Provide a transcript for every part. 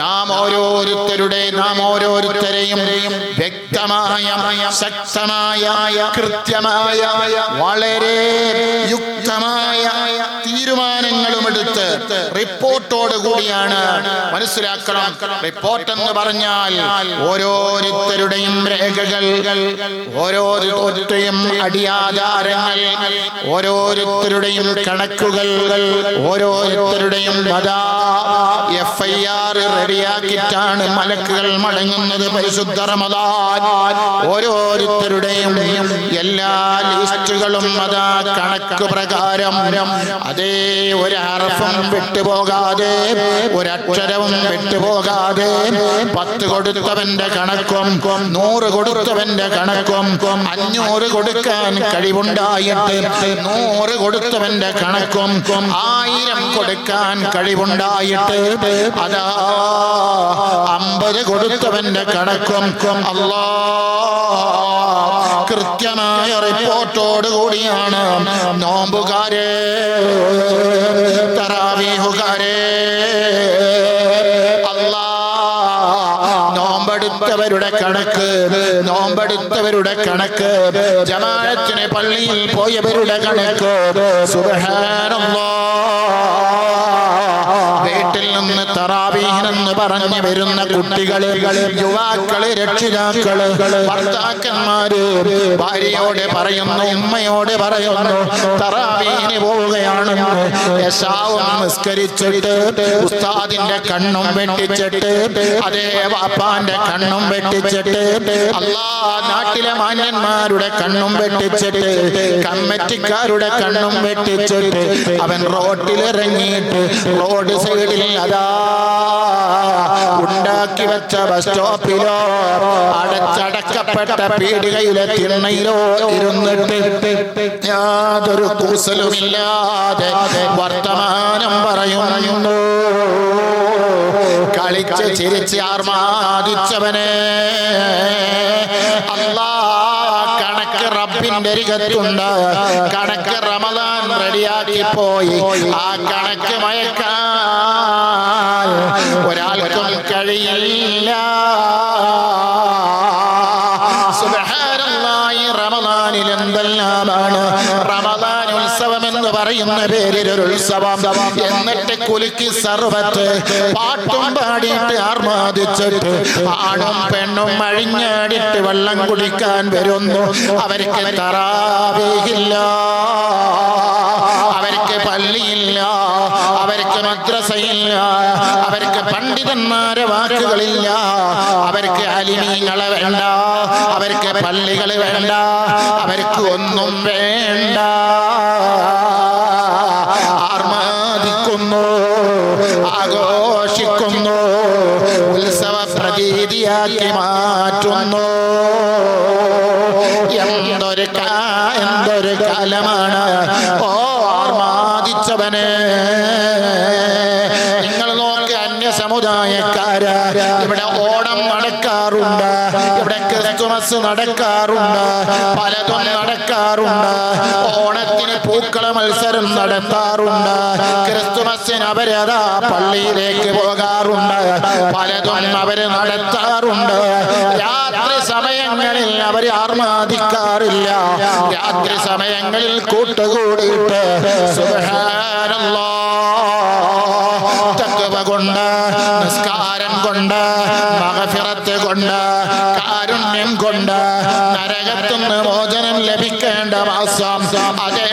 നാം ഓരോരുത്തരുടെ നാം ഓരോരുത്തരെയും വ്യക്തമായ ശക്തമായ കൃത്യമായ വളരെ യുക്തമായ തീരുമാനങ്ങളും എടുത്ത് റിപ്പോർട്ടോട് കൂടിയാണ് മനസ്സിലാക്കണം. റിപ്പോർട്ട് എന്ന് പറഞ്ഞാൽ ഓരോരുത്തരുടെയും രേഖകൾ ഓരോരുത്തരുടെയും അടിയാധാരങ്ങൾ ഓരോരുത്തരുടെയും കണക്കുകൾ ഓരോരുത്തരുടെയും എഫ് ഐ ആർ റെഡിയാക്കിയിട്ടാണ് മലക്കുകൾ മടങ്ങുന്നത് പരിശുദ്ധ റമദാൻ. ഓരോരുത്തരുടെയും എല്ലാ ലിസ്റ്റുകളും അതാ കണക്ക് പ്രകാരം. അതേ ഒരു വിട്ടുപോകാതെ ഒരക്ഷരവും വിട്ടുപോകാതെ പത്ത് കൊടുത്തവന്റെ കണക്കും നൂറ് കൊടുത്തവന്റെ കണക്കും അഞ്ഞൂറ് കൊടുക്കാൻ കഴിവുണ്ടായിട്ട് നൂറ് കൊടുത്തവന്റെ കണക്കും ആയിരം കൊടുക്കാൻ കഴിവുണ്ടായിട്ട് അതാ അമ്പത് കൊടുത്തവന്റെ കണക്കും അല്ലാ. കൃത്യമായ റിപ്പോർട്ടോട് കൂടിയാണ് നോമ്പുകാരെ തറാവീഹുകാരെ. അല്ലാ. നോമ്പെടുത്തവരുടെ കണക്ക് നോമ്പെടുത്തവരുടെ കണക്ക് ജമാഅത്തിന് പള്ളിയിൽ പോയവരുടെ കണക്ക്. സുബ്ഹാനല്ലാഹ് പറഞ്ഞു വരുന്ന കുട്ടികളെ യുവാക്കളെ രക്ഷിതാക്കൾ ഭർത്താക്കന്മാര് ഭാര്യയോടെ പറയുന്നു ഉമ്മയോടെ പറയുന്നു തറാവീന് നിസ്കരിച്ചിട്ട് ഉസ്താദിന്റെ കണ്ണും വെട്ടിച്ചിട്ട് അതേ വാപ്പാന്റെ കണ്ണും വെട്ടിച്ചിട്ട് അല്ലാ നാട്ടിലെ മാന്യന്മാരുടെ കണ്ണും വെട്ടിച്ചിട്ട് കമ്മിറ്റിക്കാരുടെ കണ്ണും വെട്ടിച്ചിട്ട് അവൻ റോട്ടിലിറങ്ങിയിട്ട് റോഡ് സൈഡിൽ അതാ ഉണ്ടാക്കി വെച്ച ബസ് സ്റ്റോപ്പിലോ അടച്ചടക്കപ്പെട്ട പീടികയിലെ തിണ്ണയിലോ ഇരുന്നിട്ട് യാതൊരു കൂസലുമില്ലാതെ വർത്തമാനം പറയുന്നു. കളിച്ച് ചിരിച്ച് ആർമാദിച്ചവനെ. അരികത്തുണ്ട് കണക്ക് റമദാൻ റെഡിയാക്കി പോയി. ആ കണക്ക് മയക്കാൻ ഒരാൾക്കും കഴിയില്ല. റമദാനിൽ എന്തെല്ലാമാണ്? റമദാൻ പറയുന്ന പേരിൽ ഒരു ഉത്സവം. എന്നിട്ട് കുലുക്കി സർവത്ത് പാട്ടും പാടിയിട്ട് ആർമാദിച്ചിട്ട് ആണും പെണ്ണും അഴിഞ്ഞാടിയിട്ട് വെള്ളം കുടിക്കാൻ വരുന്നു. അവർക്ക് തറാവേയില്ല അവർക്ക് പള്ളിയില്ല. അവർക്ക് മദ്രസയില്ല. അവർക്ക് പണ്ഡിതന്മാരെ വാക്കുകളില്ല. അവർക്ക് അലിമീങ്ങളെ വേണ്ട. അവർക്ക് പള്ളികൾ വേണ്ട. അവർക്ക് ഒന്നും വേണ്ട. ആഘോഷിക്കുന്നു. ഉത്സവ പ്രതീതിയാക്കി മാറ്റുന്നു. എന്തൊരു എന്തൊരു കാലമാണ്. ഓ അന്യ സമുദായക്കാര് ഇവിടെ ഓണം നടക്കാറുണ്ട്. ഇവിടെ ക്രിസ്തുമസ് നടക്കാറുണ്ട്. പലതും നടക്കാറുണ്ട്. ഓണത്തിന് പൂക്കള മത്സരം നടത്താറുണ്ട്. അവരതാ പള്ളിയിലേക്ക് പോകാറുണ്ട്. പലതും അവർ നടത്താറുണ്ട്. രാത്രി സമയങ്ങളിൽ അവർ ആർമാദിക്കാറില്ല. രാത്രി സമയങ്ങളിൽ കൂട്ടുകൂടിയിട്ട് സുബ്ഹാനല്ലാഹ് തഖ്വ കൊണ്ട് നിസ്കാരം കൊണ്ട് മകഫിറത്ത് കൊണ്ട് കാരുണ്യം കൊണ്ട് നരകത്തുനിന്ന് മോചനം ലഭിക്കേണ്ട മാസം അതേ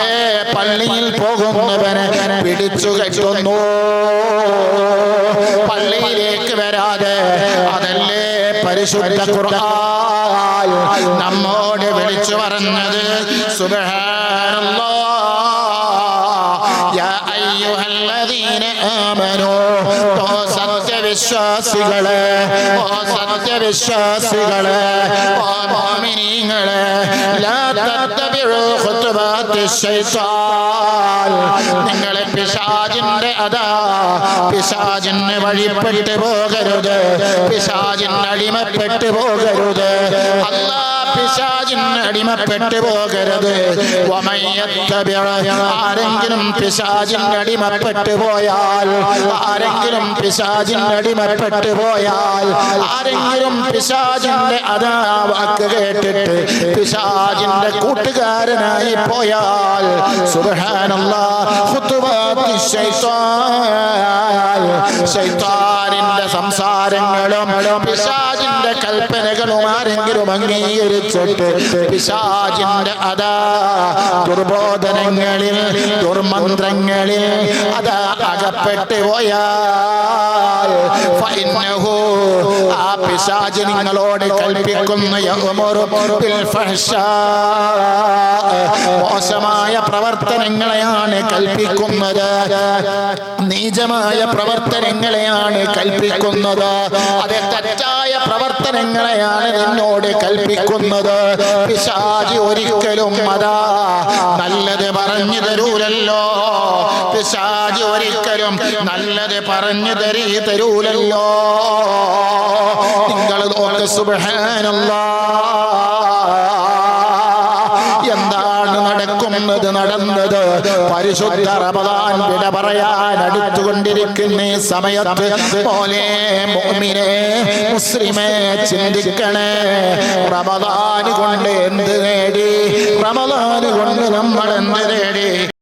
പള്ളിയിൽ പോകുന്നവനെ പിടിച്ചു കെട്ടുന്നു. പള്ളിയിലേക്ക് വരാതെ അതല്ലേ പരിശുദ്ധ ഖുർആൻ? നമ്മോട് വിളിച്ചു പറഞ്ഞത് സുബ്ഹാനല്ലാഹ് യാ അയ്യുഹല്ലദീന ആമനൂ. സത്യവിശ്വാസികളെ സത്യവിശ്വാസികളെ നിങ്ങളെ പിശാചിന്റെ അതാ പിശാജിന് വഴിപ്പെട്ട് പോകരുത്. പിശാജിന് അടിമപ്പെട്ട് പോകരുത്. അല്ലാ പിശാചിന് അടിമപ്പെട്ടു പോകരുത്. ആരെങ്കിലും പിശാചിന് അടിമപ്പെട്ടു പോയാൽ ആരെങ്കിലും പിശാചിന് അടിമപ്പെട്ടു പോയാൽ ആരെങ്കിലും പിശാചിന്റെ അതാ വാക്ക് കേട്ടിട്ട് പിശാചിന്റെ കൂട്ടുകാരനായി പോയാൽ സുബ്ഹാനല്ലാഹ് ശൈത്താൻ ശൈത്താൻ സംസാരങ്ങളും പിശാചിന്റെ കൽപ്പനകളും ആരെങ്കിലും അംഗീകരിച്ചിട്ട് പിശാചിന്റെ അതാ ദുർബോധനങ്ങളിൽ ദുർമന്ത്രങ്ങളിൽ അതാ അകപ്പെട്ടു പോയാൽ ആ പിശാജ് നിങ്ങളോട് കൽപ്പിക്കുന്ന മോശമായ പ്രവർത്തനങ്ങളെയാണ് കൽപ്പിക്കുന്നത്. നീചമായ പ്രവർത്തനങ്ങളെയാണ് കൽപ്പിക്കുന്നത്. അത് തെറ്റായ പ്രവർത്തനങ്ങളെയാണ് നിന്നോട് കൽപ്പിക്കുന്നത്. പിശാചി ഒരിക്കലും മതാ നല്ലത് പറഞ്ഞു തരൂലല്ലോ. പിശാചി ഒരിക്കലും നല്ലത് പറഞ്ഞു തരീ തരൂലല്ലോ. നിങ്ങൾ നോക്ക് സുബഹാനല്ല. എന്താണ് നടക്കുന്നത് നടന്നത്? പരിശുദ്ധ റമദാൻ വിട പറയാൻ അടുത്തുകൊണ്ടിരിക്കുന്ന സമയത്ത് പോലെ മോമിനെ മുസ്ലിമെ ചിന്തിക്കണേ. റമദാൻ കൊണ്ട് എന്ത് നേടി? റമദാൻ കൊണ്ട് നമ്മൾ എന്ത് നേടി?